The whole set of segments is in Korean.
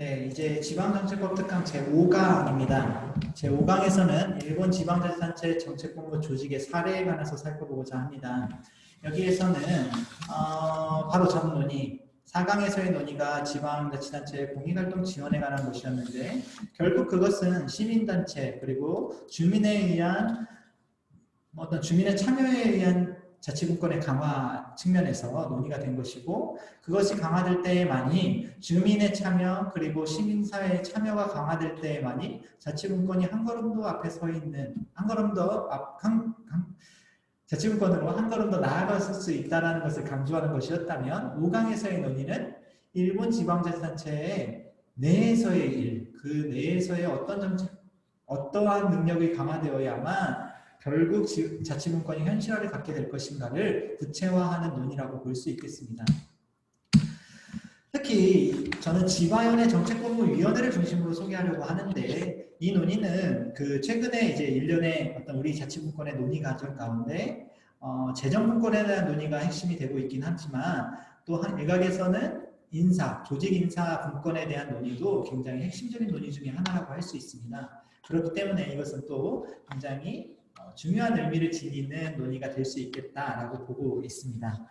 네, 이제 지방정책법 특강 제5강입니다. 제5강에서는 일본 지방자치단체 정책본부 조직의 사례에 관해서 살펴보고자 합니다. 여기에서는 어, 바로 전 논의, 4강에서의 논의가 지방자치단체 공익활동 지원에 관한 것이었는데 결국 그것은 시민단체 그리고 주민에 의한 어떤 주민의 참여에 의한 자치분권의 강화 측면에서 논의가 된 것이고 그것이 강화될 때에만이 주민의 참여 그리고 시민사회의 참여가 강화될 때에만이 자치분권이 한 걸음 더 앞에 서 있는 한 걸음 더 앞, 한, 한, 자치분권으로 한 걸음 더 나아갔을 수 있다는 것을 강조하는 것이었다면 5강에서의 논의는 일본 지방자치단체의 내에서의 일, 그 내에서의 어떤 정책, 어떠한 능력이 강화되어야만 결국 지- 자치분권이 현실화를 갖게 될 것인가를 구체화하는 논의라고 볼 수 있겠습니다. 특히 저는 지바연의 정책본부위원회를 중심으로 소개하려고 하는데 이 논의는 그 최근에 이제 일련의 어떤 우리 자치분권의 논의 과정 가운데 어, 재정분권에 대한 논의가 핵심이 되고 있긴 하지만 또 한 일각에서는 인사, 조직 인사 분권에 대한 논의도 굉장히 핵심적인 논의 중에 하나라고 할 수 있습니다. 그렇기 때문에 이것은 또 굉장히 어, 중요한 의미를 지니는 논의가 될 수 있겠다라고 보고 있습니다.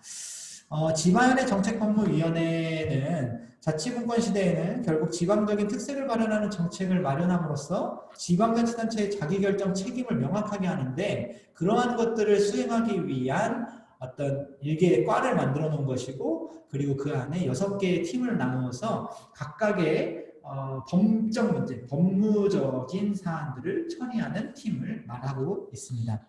어, 지방연의 정책법무위원회는 자치분권 시대에는 결국 지방적인 특색을 마련하는 정책을 마련함으로써 지방자치단체의 자기결정 책임을 명확하게 하는데 그러한 것들을 수행하기 위한 어떤 일개의 과를 만들어 놓은 것이고 그리고 그 안에 여섯 개의 팀을 나누어서 각각의 어, 법적 문제, 법무적인 사안들을 처리하는 팀을 말하고 있습니다.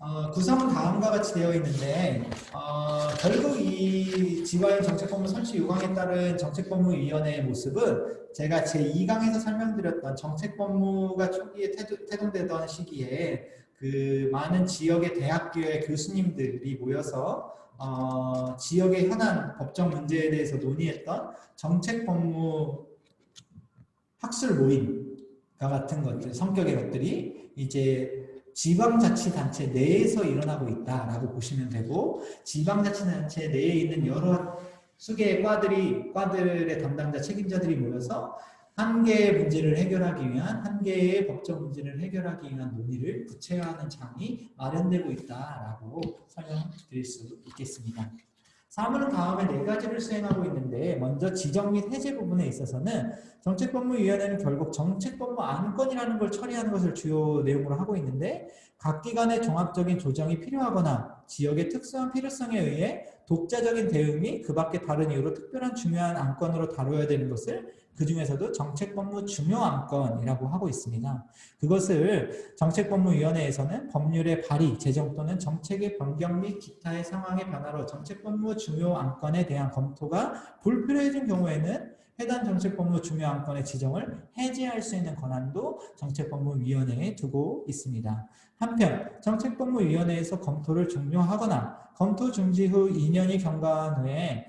어, 구성은 다음과 같이 되어 있는데 어, 결국 이 지와의 정책법무 설치 요강에 따른 정책법무위원회의 모습은 제가 제 2강에서 설명드렸던 정책법무가 초기에 태도, 태동되던 시기에 그 많은 지역의 대학교의 교수님들이 모여서 어, 지역의 현안 법적 문제에 대해서 논의했던 정책 법무 학술 모임과 같은 것들 성격의 것들이 이제 지방자치단체 내에서 일어나고 있다라고 보시면 되고 지방자치단체 내에 있는 여러 수개의 과들이 과들의 담당자 책임자들이 모여서 한 개의 문제를 해결하기 위한 한 개의 법적 문제를 해결하기 위한 논의를 구체화하는 장이 마련되고 있다라고 설명드릴 수 있겠습니다. 사무는 다음에 네 가지를 수행하고 있는데 먼저 지정 및 해제 부분에 있어서는 정책법무위원회는 결국 정책법무 안건이라는 걸 처리하는 것을 주요 내용으로 하고 있는데 각 기관의 종합적인 조정이 필요하거나 지역의 특수한 필요성에 의해 독자적인 대응 및그 밖의 다른 이유로 특별한 중요한 안건으로 다뤄야 되는 것을 그 중에서도 정책법무 중요 안건이라고 하고 있습니다. 그것을 정책법무위원회에서는 법률의 발의, 제정 또는 정책의 변경 및 기타의 상황의 변화로 정책법무 중요 안건에 대한 검토가 불필요해진 경우에는 해당 정책법무 중요 안건의 지정을 해제할 수 있는 권한도 정책법무위원회에 두고 있습니다. 한편 정책법무위원회에서 검토를 종료하거나 검토 중지 후 2년이 경과한 후에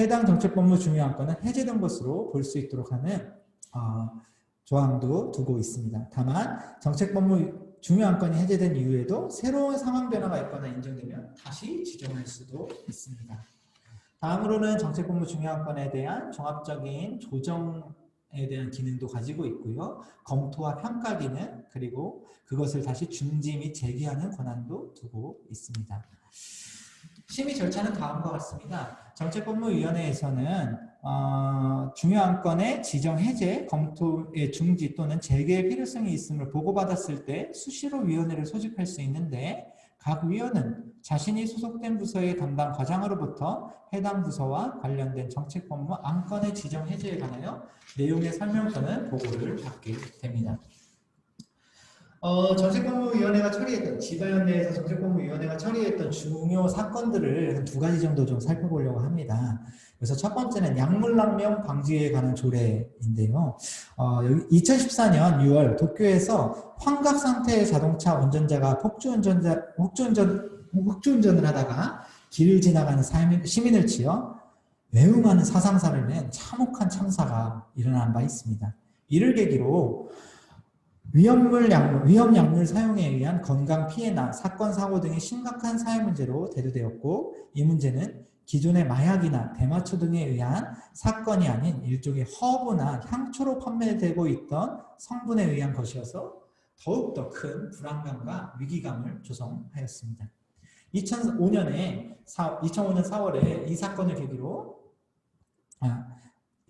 해당 정책법무 중요 안건은 해제된 것으로 볼 수 있도록 하는 어, 조항도 두고 있습니다. 다만 정책법무 중요 안건이 해제된 이후에도 새로운 상황 변화가 있거나 인정되면 다시 지정할 수도 있습니다. 다음으로는 정책본부 중요 한건에 대한 종합적인 조정 에 대한 기능도 가지고 있고요. 검토와 평가 기능 그리고 그것을 다시 중지 및 재개하는 권한도 두고 있습니다. 심의 절차는 다음과 같습니다. 정책본부위원회에서는 어, 중요한 건의 지정 해제, 검토의 중지 또는 재개의 필요성이 있음을 보고받았을 때 수시로 위원회를 소집할 수 있는데 각 위원은 자신이 소속된 부서의 담당 과장으로부터 해당 부서와 관련된 정책 법무 안건의 지정 해제에 관하여 내용의 설명서는 보고를 받게 됩니다. 어, 정책법무위원회가 처리했던 지자연 내에서 정책법무위원회가 처리했던 중요 사건들을 한 두 가지 정도 좀 살펴보려고 합니다. 그래서 첫 번째는 약물낭명 방지에 관한 조례인데요. 어, 2014년 6월 도쿄에서 환각 상태의 자동차 운전자가 폭주운전자 폭주운전 폭주운전을 하다가 길을 지나가는 시민을 치어 매우 많은 사상사를 낸 참혹한 참사가 일어난 바 있습니다. 이를 계기로 위험물 약물, 위험 약물 사용에 의한 건강 피해나 사건 사고 등의 심각한 사회 문제로 대두되었고 이 문제는 기존의 마약이나 대마초 등에 의한 사건이 아닌 일종의 허브나 향초로 판매되고 있던 성분에 의한 것이어서 더욱더 큰 불안감과 위기감을 조성하였습니다. 2005년에 2005년 4월에 이 사건을 계기로 아,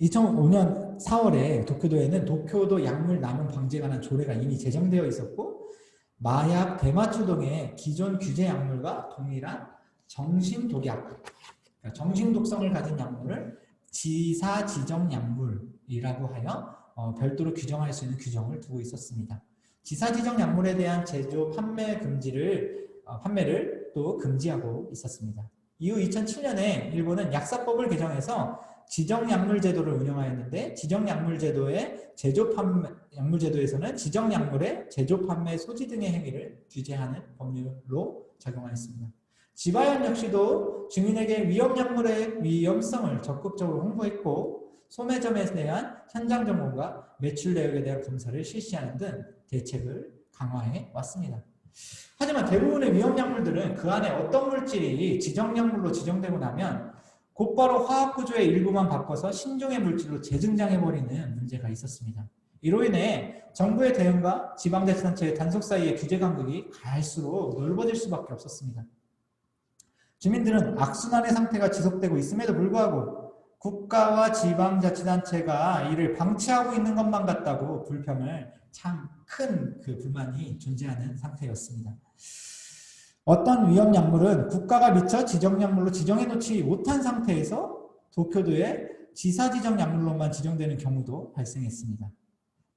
2005년 4월에 도쿄도에는 도쿄도 약물 남용 방지에 관한 조례가 이미 제정되어 있었고 마약 대마초 등의 기존 규제 약물과 동일한 정신독약, 그러니까 정신독성을 가진 약물을 지사 지정 약물이라고 하여 어, 별도로 규정할 수 있는 규정을 두고 있었습니다. 지사 지정 약물에 대한 제조 판매 금지를 어, 판매를 또 금지하고 있었습니다. 이후 2007년에 일본은 약사법을 개정해서 지정약물 제도를 운영하였는데 지정약물 제도의 제조 판매 약물 제도에서는 지정약물의 제조 판매 소지 등의 행위를 규제하는 법률로 작용하였습니다. 지바연 역시도 주민에게 위험약물의 위험성을 적극적으로 홍보했고 소매점에 대한 현장 점검과 매출 내역에 대한 검사를 실시하는 등 대책을 강화해 왔습니다. 하지만 대부분의 위험약물들은 그 안에 어떤 물질이 지정약물로 지정되고 나면 곧바로 화학 구조의 일부만 바꿔서 신종의 물질로 재증장해버리는 문제가 있었습니다. 이로 인해 정부의 대응과 지방자치단체의 단속 사이의 규제 간격이 갈수록 넓어질 수밖에 없었습니다. 주민들은 악순환의 상태가 지속되고 있음에도 불구하고 국가와 지방자치단체가 이를 방치하고 있는 것만 같다고 불평을 참 큰 그 불만이 존재하는 상태였습니다. 어떤 위험 약물은 국가가 미처 지정 약물로 지정해 놓지 못한 상태에서 도쿄도에 지사 지정 약물로만 지정되는 경우도 발생했습니다.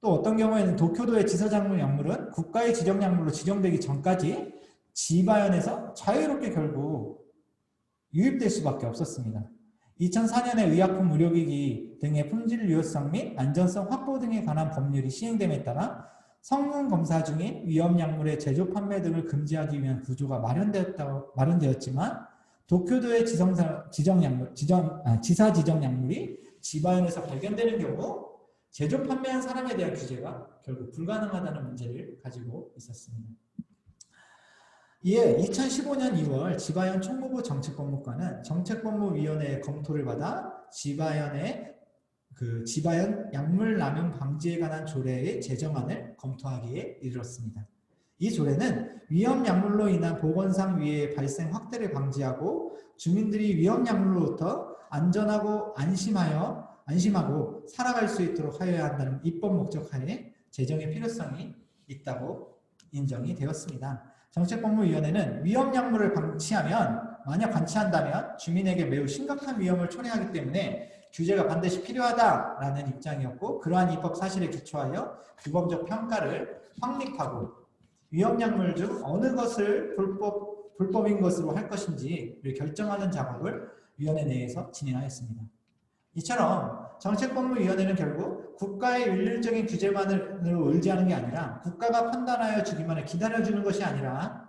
또 어떤 경우에는 도쿄도의 지사 작물 약물은 국가의 지정 약물로 지정되기 전까지 지바연에서 자유롭게 결국 유입될 수밖에 없었습니다. 2004년에 의약품 의료기기 등의 품질 유효성 및 안전성 확보 등에 관한 법률이 시행됨에 따라 성분 검사 중인 위험 약물의 제조 판매 등을 금지하기 위한 구조가 마련되었다 마련되었지만 도쿄도의 지정사, 지정 약물, 지정, 아, 지사 지정 약물이 지바연에서 발견되는 경우 제조 판매한 사람에 대한 규제가 결국 불가능하다는 문제를 가지고 있었습니다. 이에 2015년 2월 지바연 총무부 정책법무과는 정책법무위원회의 검토를 받아 지바연의 그 지바연 약물 남용 방지에 관한 조례의 제정안을 검토하기에 이르렀습니다. 이 조례는 위험 약물로 인한 보건상 위해의 발생 확대를 방지하고 주민들이 위험 약물로부터 안전하고 안심하여 안심하고 살아갈 수 있도록 하여야 한다는 입법 목적 하에 제정의 필요성이 있다고 인정이 되었습니다. 정책법무위원회는 위험 약물을 방치하면 만약 방치한다면 주민에게 매우 심각한 위험을 초래하기 때문에 규제가 반드시 필요하다라는 입장이었고 그러한 입법 사실에 기초하여 규범적 평가를 확립하고 위험약물 중 어느 것을 불법, 불법인 것으로 할 것인지를 결정하는 작업을 위원회 내에서 진행하였습니다. 이처럼 정책법무위원회는 결국 국가의 일률적인 규제만으로 의지하는 게 아니라 국가가 판단하여 주기만을 기다려주는 것이 아니라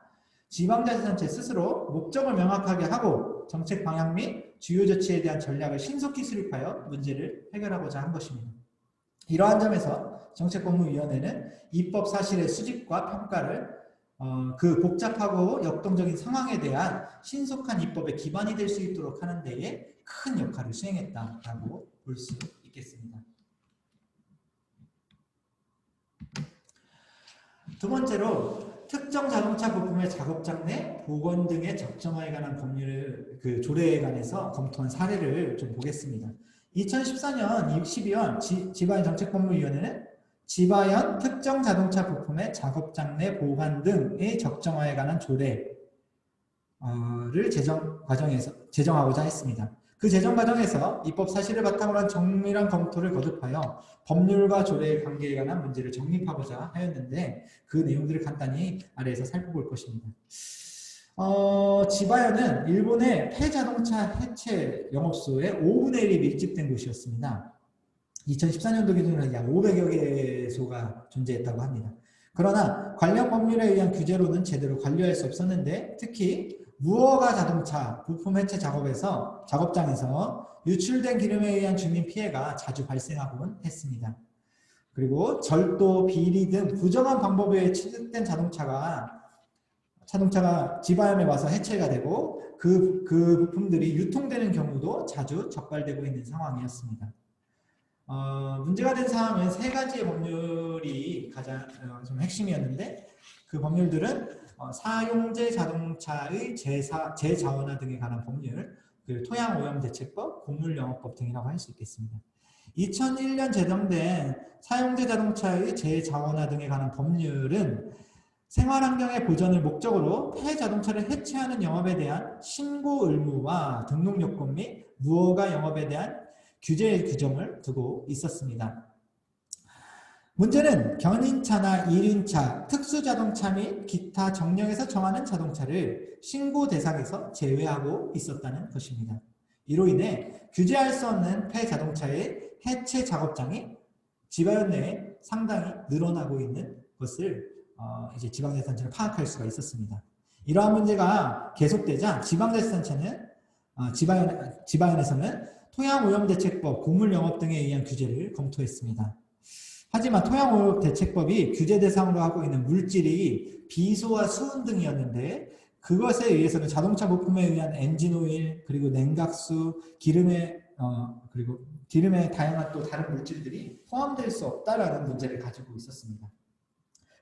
지방자치단체 스스로 목적을 명확하게 하고 정책 방향 및 주요 조치에 대한 전략을 신속히 수립하여 문제를 해결하고자 한 것입니다. 이러한 점에서 정책법무위원회는 입법 사실의 수집과 평가를 어, 그 복잡하고 역동적인 상황에 대한 신속한 입법의 기반이 될 수 있도록 하는 데에 큰 역할을 수행했다라고 볼 수 있겠습니다. 두 번째로 특정 자동차 부품의 작업장 내 보건 등의 적정화에 관한 법률 그 조례에 관해서 검토한 사례를 좀 보겠습니다. 2014년 12월 지, 지바연 정책법무위원회는 지바연 특정 자동차 부품의 작업장 내 보관 등의 적정화에 관한 조례를 제정 과정에서 제정하고자 했습니다. 그 제정 과정에서 입법 사실을 바탕으로 한 정밀한 검토를 거듭하여 법률과 조례의 관계에 관한 문제를 정립하고자 하였는데 그 내용들을 간단히 아래에서 살펴볼 것입니다. 어, 지바연은 일본의 폐자동차 해체 영업소의 5분의 1이 밀집된 곳이었습니다. 2014년도 기준으로 약 500여 개소가 존재했다고 합니다. 그러나 관련 법률에 의한 규제로는 제대로 관리할 수 없었는데 특히 무허가 자동차 부품 해체 작업에서 작업장에서 유출된 기름에 의한 주민 피해가 자주 발생하곤 했습니다. 그리고 절도, 비리 등 부정한 방법에 취득된 자동차가 자동차가 지바염에 와서 해체가 되고 그, 그 부품들이 유통되는 경우도 자주 적발되고 있는 상황이었습니다. 어, 문제가 된 사항은 세 가지의 법률이 가장 어, 좀 핵심이었는데 그 법률들은 어, 사용제 자동차의 재사, 재자원화 등에 관한 법률, 그리고 토양오염대책법, 고물영업법 등이라고 할 수 있겠습니다. 2001년 제정된 사용제 자동차의 재자원화 등에 관한 법률은 생활환경의 보전을 목적으로 폐자동차를 해체하는 영업에 대한 신고 의무와 등록 요건 및 무허가 영업에 대한 규제 규정을 두고 있었습니다. 문제는 견인차나 1인차, 특수자동차 및 기타 정령에서 정하는 자동차를 신고 대상에서 제외하고 있었다는 것입니다. 이로 인해 규제할 수 없는 폐자동차의 해체 작업장이 지바현 내에 상당히 늘어나고 있는 것을 어, 이제 지방자치단체는 파악할 수가 있었습니다. 이러한 문제가 계속되자 지방자치단체는 어, 지바현, 지바현에서는 토양오염대책법, 고물영업 등에 의한 규제를 검토했습니다. 하지만 토양오염 대책법이 규제 대상으로 하고 있는 물질이 비소와 수은 등이었는데 그것에 의해서는 자동차 부품에 의한 엔진오일 그리고 냉각수, 기름의 어, 그리고 기름의 다양한 또 다른 물질들이 포함될 수 없다라는 문제를 가지고 있었습니다.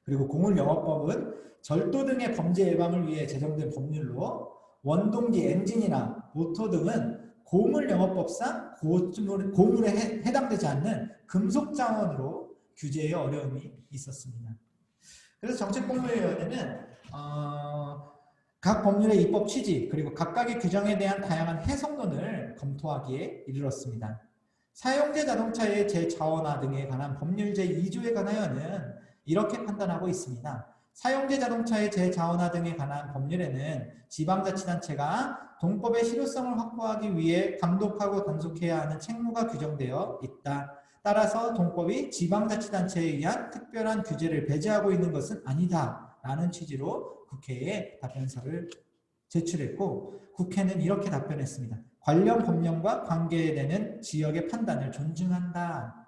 그리고 고물영업법은 절도 등의 범죄 예방을 위해 제정된 법률로 원동기 엔진이나 모터 등은 고물영업법상 고물, 고물에 해, 해당되지 않는 금속 자원으로 규제에 어려움이 있었습니다. 그래서 정책법률위원회는 어, 각 법률의 입법 취지 그리고 각각의 규정에 대한 다양한 해석론을 검토하기에 이르렀습니다. 사용제 자동차의 재자원화 등에 관한 법률 제2조에 관하여는 이렇게 판단하고 있습니다. 사용제 자동차의 재자원화 등에 관한 법률에는 지방자치단체가 동법의 실효성을 확보하기 위해 감독하고 단속해야 하는 책무가 규정되어 있다. 따라서 동법이 지방자치단체에 의한 특별한 규제를 배제하고 있는 것은 아니다. 라는 취지로 국회에 답변서를 제출했고 국회는 이렇게 답변했습니다. 관련 법령과 관계되는 지역의 판단을 존중한다.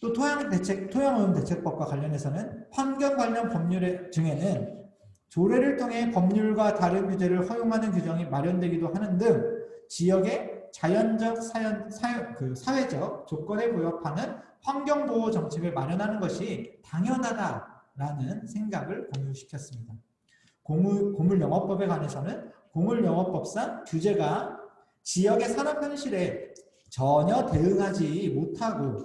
또 토양 대책, 토양오염 대책법과 관련해서는 환경 관련 법률 중에는 조례를 통해 법률과 다른 규제를 허용하는 규정이 마련되기도 하는 등 지역의 자연적 사연, 사연, 그 사회적 조건에 부합하는 환경보호 정책을 마련하는 것이 당연하다라는 생각을 공유시켰습니다. 고물, 고물영업법에 관해서는 고물영업법상 규제가 지역의 산업 현실에 전혀 대응하지 못하고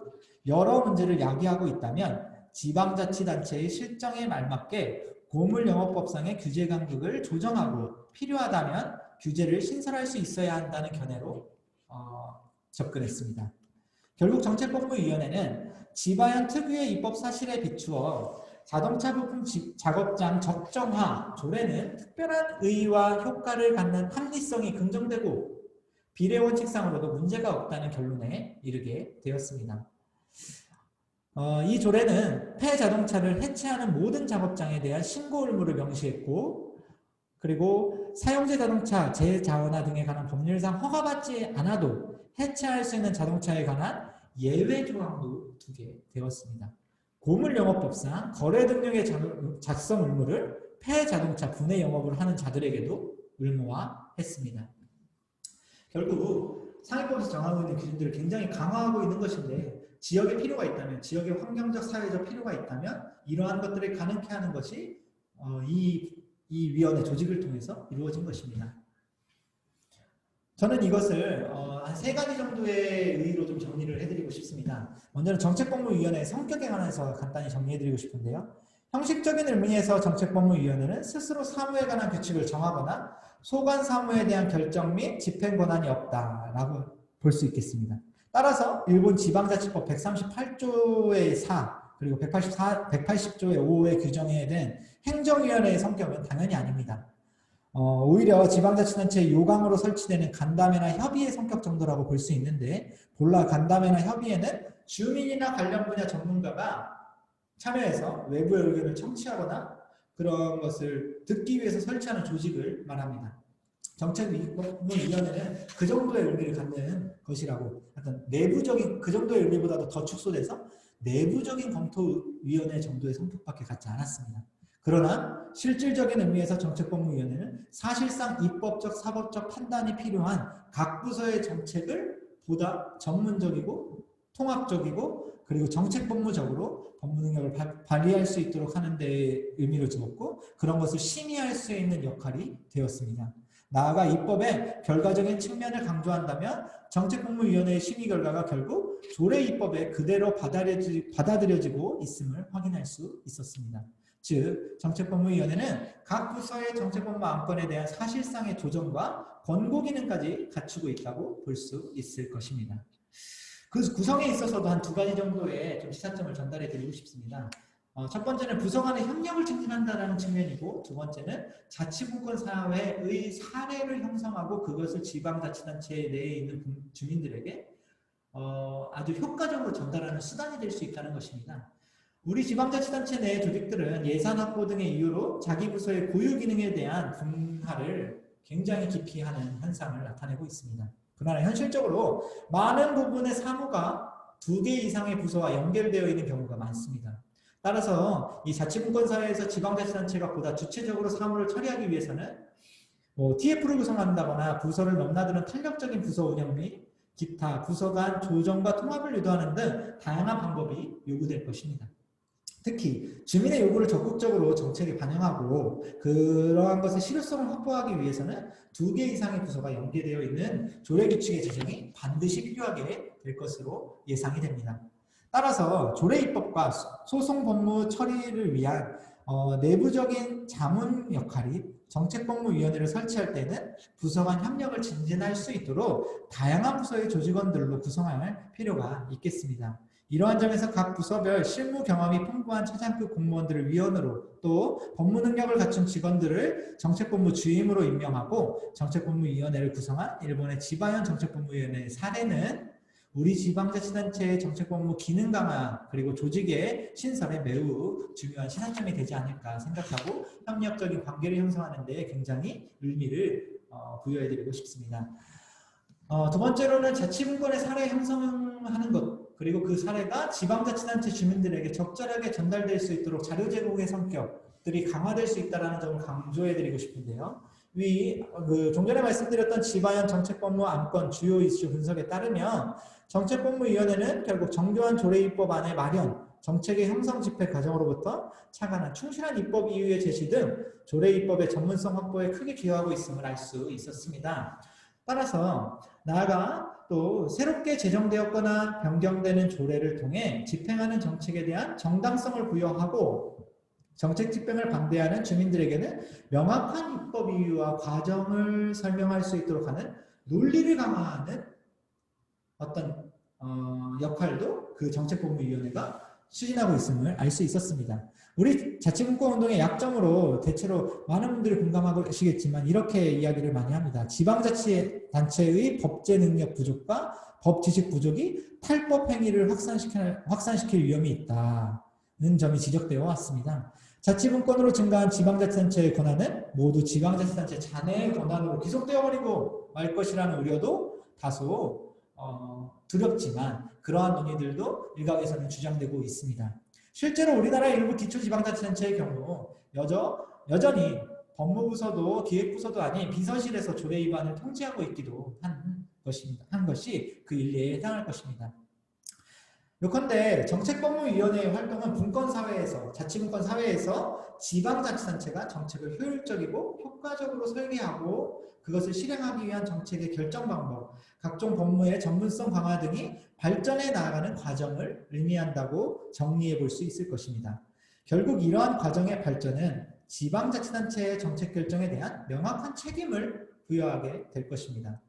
여러 문제를 야기하고 있다면 지방자치단체의 실정에 말맞게 고물영업법상의 규제 간격을 조정하고 필요하다면 규제를 신설할 수 있어야 한다는 견해로 어, 접근했습니다. 결국 정책법무위원회는 지바현 특유의 입법 사실에 비추어 자동차 부품 작업장 적정화 조례는 특별한 의의와 효과를 갖는 합리성이 긍정되고 비례 원칙상으로도 문제가 없다는 결론에 이르게 되었습니다. 어, 이 조례는 폐자동차를 해체하는 모든 작업장에 대한 신고 의무를 명시했고 그리고 사용제 자동차 재자원화 등에 관한 법률상 허가받지 않아도 해체할 수 있는 자동차에 관한 예외 조항도 두게 되었습니다. 고물영업법상 거래 등록의 작성 의무를 폐자동차 분해 영업을 하는 자들에게도 의무화했습니다. 결국 상위법에서 정하고 있는 기준들을 굉장히 강화하고 있는 것인데 지역에 필요가 있다면 지역의 환경적 사회적 필요가 있다면 이러한 것들을 가능케 하는 것이 어, 이, 이 위원회 조직을 통해서 이루어진 것입니다. 저는 이것을 어, 한세 가지 정도의 의의로 좀 정리를 해드리고 싶습니다. 먼저는 정책법무위원회의 성격에 관해서 간단히 정리해드리고 싶은데요. 형식적인 의미에서 정책법무위원회는 스스로 사무에 관한 규칙을 정하거나 소관 사무에 대한 결정 및 집행 권한이 없다라고 볼 수 있겠습니다. 따라서 일본 지방자치법 138조의 4 그리고 184, 180조의 5의 규정에 대한 행정위원회의 성격은 당연히 아닙니다. 어, 오히려 지방자치단체의 요강으로 설치되는 간담회나 협의의 성격 정도라고 볼 수 있는데 본라 간담회나 협의회는 주민이나 관련 분야 전문가가 참여해서 외부의 의견을 청취하거나 그런 것을 듣기 위해서 설치하는 조직을 말합니다. 정책위원회는 그 정도의 의미를 갖는 것이라고 약간 내부적인 그 정도의 의미보다도 더 축소돼서 내부적인 검토위원회 정도의 성격밖에 갖지 않았습니다. 그러나 실질적인 의미에서 정책법무위원회는 사실상 입법적, 사법적 판단이 필요한 각 부서의 정책을 보다 전문적이고 통합적이고 그리고 정책법무적으로 법무 능력을 발- 발휘할 수 있도록 하는 데 의미를 두었고 그런 것을 심의할 수 있는 역할이 되었습니다. 나아가 입법의 결과적인 측면을 강조한다면 정책법무위원회의 심의 결과가 결국 조례 입법에 그대로 받아들여지- 받아들여지고 있음을 확인할 수 있었습니다. 즉 정책법무위원회는 각 부서의 정책법무 안건에 대한 사실상의 조정과 권고 기능까지 갖추고 있다고 볼 수 있을 것입니다. 그 구성에 있어서도 한 두 가지 정도의 좀 시사점을 전달해 드리고 싶습니다. 어, 첫 번째는 간의 협력을 증진한다는 측면이고 두 번째는 자치분권 사회의 사례를 형성하고 그것을 지방자치단체 내에 있는 분- 주민들에게 어, 아주 효과적으로 전달하는 수단이 될 수 있다는 것입니다. 우리 지방자치단체 내 조직들은 예산 확보 등의 이유로 자기 부서의 고유 기능에 대한 분할을 굉장히 깊이 하는 현상을 나타내고 있습니다. 그러나 현실적으로 많은 부분의 사무가 두 개 이상의 부서와 연결되어 있는 경우가 많습니다. 따라서 이 자치분권 사회에서 지방자치단체가 보다 주체적으로 사무를 처리하기 위해서는 뭐 TF를 구성한다거나 부서를 넘나드는 탄력적인 부서 운영 및 기타 부서 간 조정과 통합을 유도하는 등 다양한 방법이 요구될 것입니다. 특히 주민의 요구를 적극적으로 정책에 반영하고 그러한 것의 실효성을 확보하기 위해서는 두 개 이상의 부서가 연계되어 있는 조례 규칙의 제정이 반드시 필요하게 될 것으로 예상이 됩니다. 따라서 조례 입법과 소송 법무 처리를 위한 어, 내부적인 자문 역할이 정책법무위원회를 설치할 때는 부서 간 협력을 진진할 수 있도록 다양한 부서의 조직원들로 구성할 필요가 있겠습니다. 이러한 점에서 각 부서별 실무 경험이 풍부한 최장급 공무원들을 위원으로 또 법무 능력을 갖춘 직원들을 정책본부 주임으로 임명하고 정책본부위원회를 구성한 일본의 지바현 정책본부위원회의 사례는 우리 지방자치단체의 정책본부 기능 강화 그리고 조직의 신설에 매우 중요한 시사점이 되지 않을까 생각하고 협력적인 관계를 형성하는 데 굉장히 의미를 어, 부여해드리고 싶습니다. 어, 두 번째로는 자치분권의 사례 형성하는 것 그리고 그 사례가 지방자치단체 주민들에게 적절하게 전달될 수 있도록 자료 제공의 성격들이 강화될 수 있다는 점을 강조해드리고 싶은데요. 위, 그 종전에 말씀드렸던 지방현 정책법무 안건 주요 이슈 분석에 따르면 정책법무위원회는 결국 정교한 조례 입법안의 마련, 정책의 형성 집행 과정으로부터 차관한 충실한 입법 이유의 제시 등 조례 입법의 전문성 확보에 크게 기여하고 있음을 알 수 있었습니다. 따라서 나아가 또 새롭게 제정되었거나 변경되는 조례를 통해 집행하는 정책에 대한 정당성을 부여하고 정책 집행을 반대하는 주민들에게는 명확한 입법 이유와 과정을 설명할 수 있도록 하는 논리를 강화하는 어떤 어, 역할도 그 정책본부위원회가 추진하고 있음을 알 수 있었습니다. 우리 자치분권 운동의 약점으로 대체로 많은 분들이 공감하시겠지만 이렇게 이야기를 많이 합니다. 지방자치단체의 법제 능력 부족과 법 지식 부족이 탈법 행위를 확산시킬, 확산시킬 위험이 있다는 점이 지적되어 왔습니다. 자치분권으로 증가한 지방자치단체의 권한은 모두 지방자치단체 자내의 권한으로 귀속되어 버리고 말 것이라는 우려도 다소 어, 두렵지만 그러한 논의들도 일각에서는 주장되고 있습니다. 실제로 우리나라 일부 기초지방자치단체의 경우 여저, 여전히 법무부서도 기획부서도 아닌 비서실에서 조례 위반을 통제하고 있기도 한 것입니다. 한 것이 그 일리에 해당할 것입니다. 요컨대 정책법무위원회의 활동은 분권사회에서 자치분권사회에서 지방자치단체가 정책을 효율적이고 효과적으로 설계하고 그것을 실행하기 위한 정책의 결정 방법, 각종 법무의 전문성 강화 등이 발전해 나아가는 과정을 의미한다고 정리해 볼 수 있을 것입니다. 결국 이러한 과정의 발전은 지방자치단체의 정책 결정에 대한 명확한 책임을 부여하게 될 것입니다.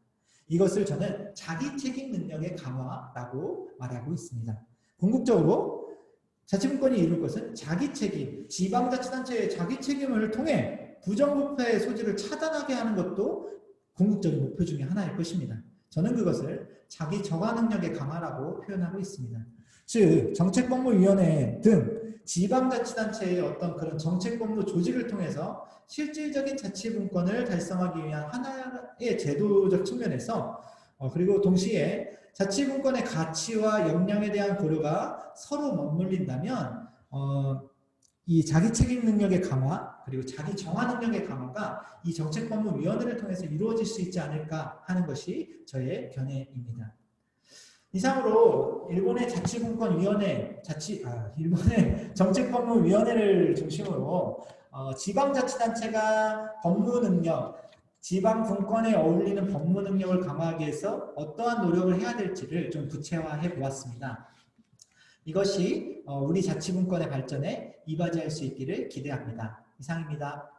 이것을 저는 자기 책임 능력의 강화라고 말하고 있습니다. 궁극적으로 자치분권이 이룰 것은 자기 책임, 지방자치단체의 자기 책임을 통해 부정부패의 소지를 차단하게 하는 것도 궁극적인 목표 중에 하나일 것입니다. 저는 그것을 자기 저가 능력의 강화라고 표현하고 있습니다. 즉 정책법무위원회 등 지방자치단체의 어떤 그런 정책법무 조직을 통해서 실질적인 자치분권을 달성하기 위한 하나의 제도적 측면에서 어, 그리고 동시에 자치분권의 가치와 역량에 대한 고려가 서로 맞물린다면 어, 이 자기 책임 능력의 강화 그리고 자기 정화 능력의 강화가 이 정책법무위원회를 통해서 이루어질 수 있지 않을까 하는 것이 저의 견해입니다. 이상으로 일본의 자치분권위원회, 자치 아 일본의 정책법무위원회를 중심으로 어, 지방자치단체가 법무 능력, 지방 분권에 어울리는 법무 능력을 강화하기 위해서 어떠한 노력을 해야 될지를 좀 구체화해 보았습니다. 이것이 어, 우리 자치분권의 발전에 이바지할 수 있기를 기대합니다. 이상입니다.